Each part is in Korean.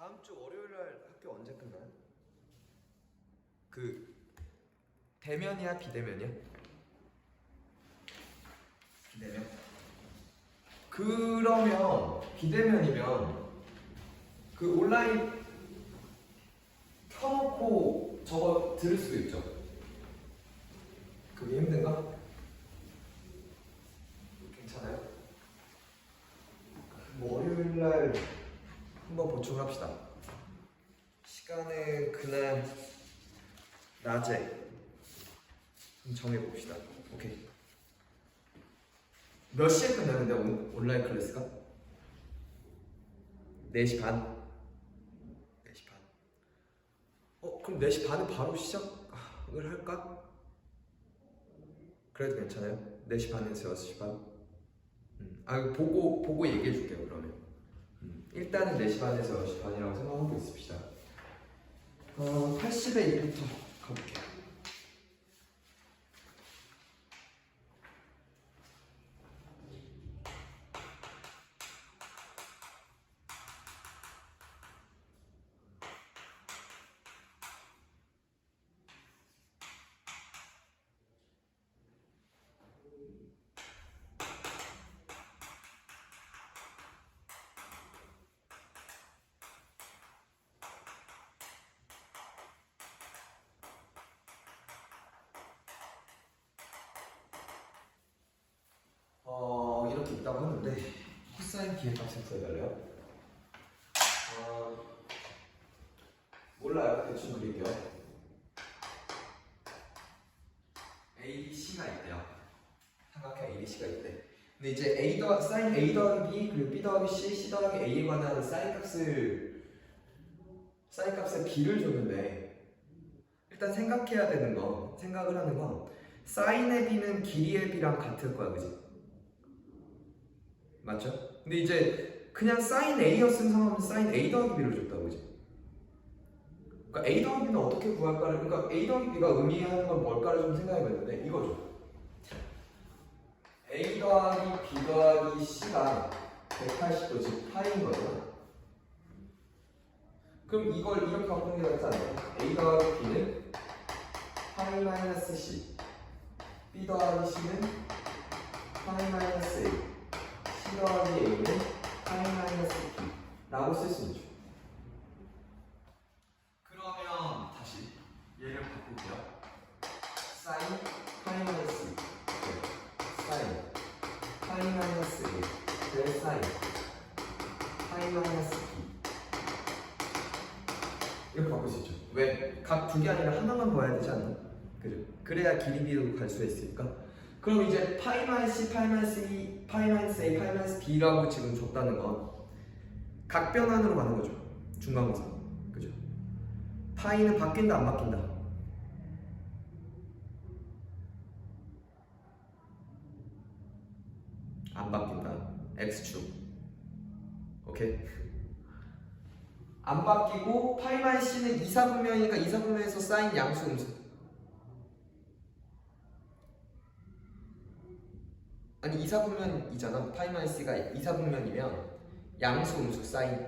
다음 주 월요일 날 학교 언제 끝나요? 그 대면이야 비대면이야? 비대면. 그러면 비대면이면 그 온라인 켜놓고 저거 들을 수도 있죠. 그게 힘든가? 괜찮아요? 월요일 날 한번 보충합시다. 시간을 그날 낮에 좀 정해봅시다. 오케이. 몇 시에 끝나는데 온, 온라인 클래스가? 4시 반? 4시 반. 어, 그럼 4시 반에 바로 시작을 할까? 그래도 괜찮아요? 4시 반에서 6시 반? 음. 아, 보고, 보고 얘기해 줄게요, 그러면. 음. 일단은 4시 반에서 6시 반이라고 생각하고 있읍시다. 어, 80의 1부터 가볼게요. 어, 이렇게 있다고 하는데 코사인 기회값을 구해달래요. 어, 몰라요. 대충 그릴게요. ABC가 있대요. 삼각형 ABC가 있대. 근데 이제 A 더 사인 A 더하기 B 그리고 B 더하기 C, C 더하기 A에 관한 사인 값을 사인 값의 B를 줬는데 일단 생각해야 되는 거 생각을 하는 건 사인의 B는 길이의 B랑 같을 거야, 그지? 맞죠? 근데 이제 그냥 사인 A였으면 상관없는 사인 A 더하기 B를 줬다고 그지? 그러니까 A 더하기 B는 어떻게 구할까를 그러니까 A 더하기 B가 의미하는 건 뭘까를 좀 생각해봤는데 이거죠. A 더하기 B 더하기 C가 180도 즉 파인 거죠. 그럼 이걸 이렇게 확정해야 되지 않나요? A 더하기 B는 파이 마이너스 C B 더하기 C는 파이 마이너스 A C 더하기 A는 파이 마이너스 B 라고 쓸 수 있죠 그러면 다시 얘를 바꿀게요 사인 파이 마이너스 네. 사인 파이 마이너스 A 될 사인 파이 마이너스 B 이렇게 바꿀 수 있죠 왜? 각 두 개 아니라 하나만 봐야 되지 않나? 그죠? 그래야 길이 비로 갈 수가 있으니까 그럼 이제 파이 마이너스 파이 마이너스 E, 파이 마이너스 A, 파이 마이너스 B라고 지금 줬다는 건 각변환으로 가는 거죠. 중간고사. 그죠? 파이는 바뀐다 안 바뀐다? 안 바뀐다. X축. 오케이. 안 바뀌고 파이 마이너스는 이사분면이니까 이사분면에서 사인 양수 음수. 아니 이사분면이잖아. 파이 마이너스가 이사분면이면 양수 음수 사인.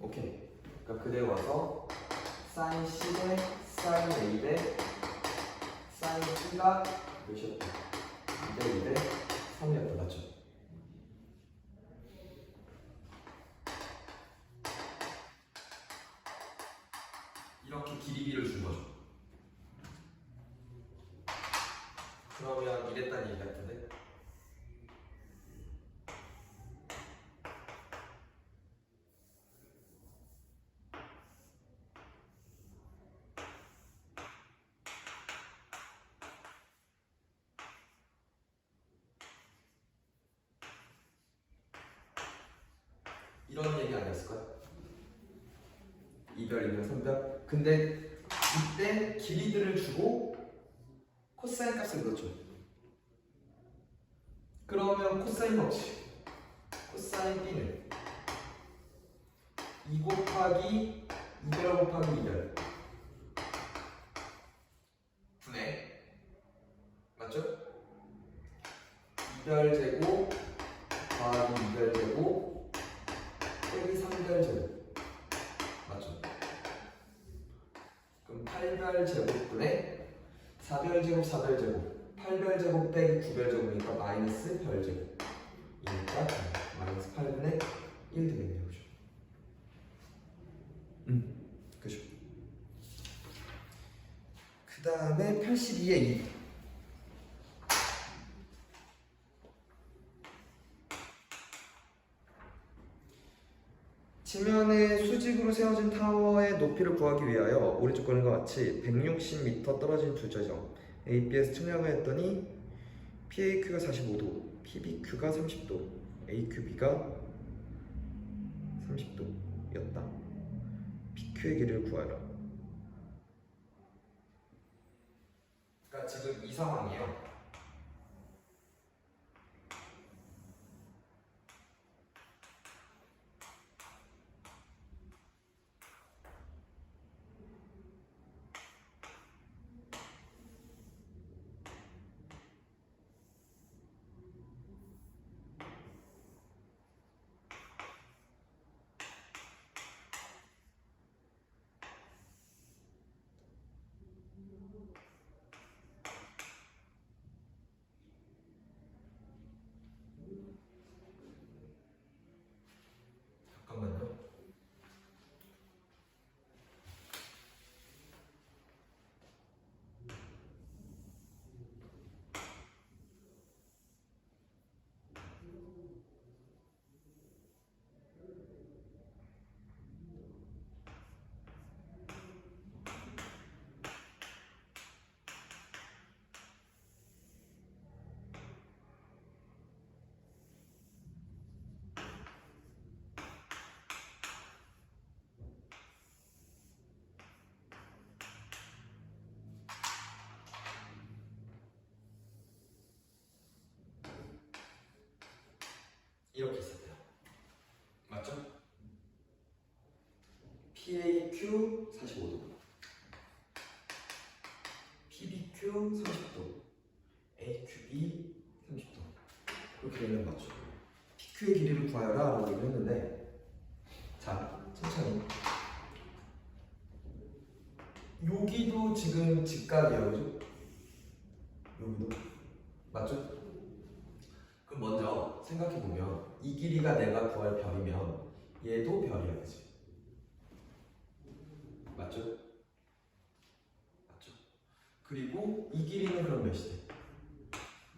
오케이. 그러니까 그대로 와서 사인 C 대 사인 A 대 사인 C가 몇이었다? 2대 2대 3이었다. 맞죠? 이렇게 길이비를 준 거죠. 그러면 이랬다는 얘기 같은데? 이런 얘기 아니었을까요? 이별, 이별, 선별. 근데 이때 길이들을 주고 코사인 값을 넣었죠. 그러면 코사인 법칙. 코사인 B는 2 곱하기 2별 곱하기 2별 분의 맞죠? 2별 제곱 더하기 2별 제곱 빼기 3별 제곱 맞죠? 그럼 8별 제곱분의 4별 제곱 4별 제곱 8별 제곱 빼기 9별 제곱이니까 마이너스 별 제곱. 이니까 마이너스 8분의 1 되겠네요. 그죠? 음 그죠? 그 다음에 82의 2 지면에 수직으로 세워진 타워의 높이를 구하기 위하여 오른쪽 그림과 같이 160m 떨어진 두 저점 ABS 측량을 했더니 PAQ가 45도, PBQ가 30도, AQB가 30도였다. PQ의 길이를 구하라. 그러니까 지금 이 상황이에요. 이렇게 있었대요. 맞죠? PAQ 45도, PBQ 30도, AQB 30도. 이렇게 되면 맞죠? PQ의 길이를 구하여라 라고 얘기를 했는데 자, 천천히 여기도 지금 직각이에요, 그죠? 여기도 맞죠? 그럼 먼저 생각해 보면 이 길이가 내가 구할 별이면 얘도 별이어야지. 맞죠? 맞죠? 그리고 이 길이는 그럼 몇이 돼?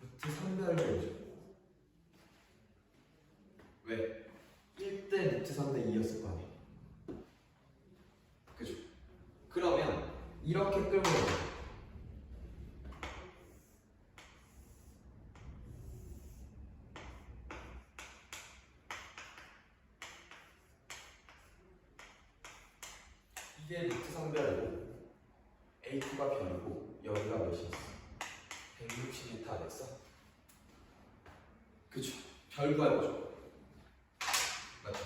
루트 3별 되죠. 왜? 1대 루트 3대 2였을 거 아니에요. 그죠? 그러면 이렇게 끌고 가요. 이게 루트 성별이고 A2가 별이고 여기가 몇이었어? 160m 됐어? 그쵸 별 구해보죠 맞죠?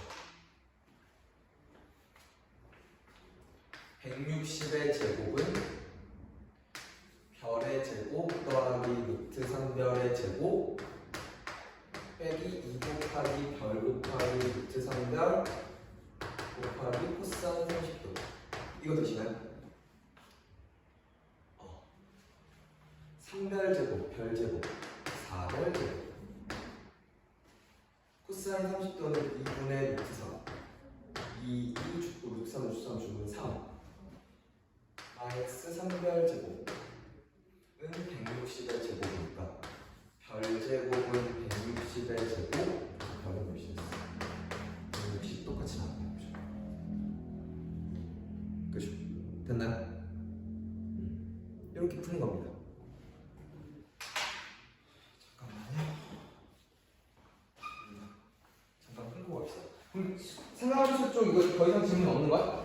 160의 제곱은 별의 제곱 더하기 루트 성별의 제곱 빼기 2 곱하기 별 곱하기 루트 성별 곱하기 코사인 30도 이거 되시나요? 어. 상별 제곱, 별 제곱, 4별 제곱 코사인 30도는 2분의 루트 3 2, 2 죽고 루트 3, 루트 3 죽으면 3 마이너스 상별 제곱은 160의 제곱이니까 별 제곱은 160의 제곱 별은 몇이 됐어? 160 똑같이 나와요 그죠? 그죠? 됐나요? 음. 이렇게 푸는 겁니다. 잠깐만요. 음. 잠깐 끊고 갑시다. 그럼 생활기술 쪽 이거 더 이상 질문 없는 거야?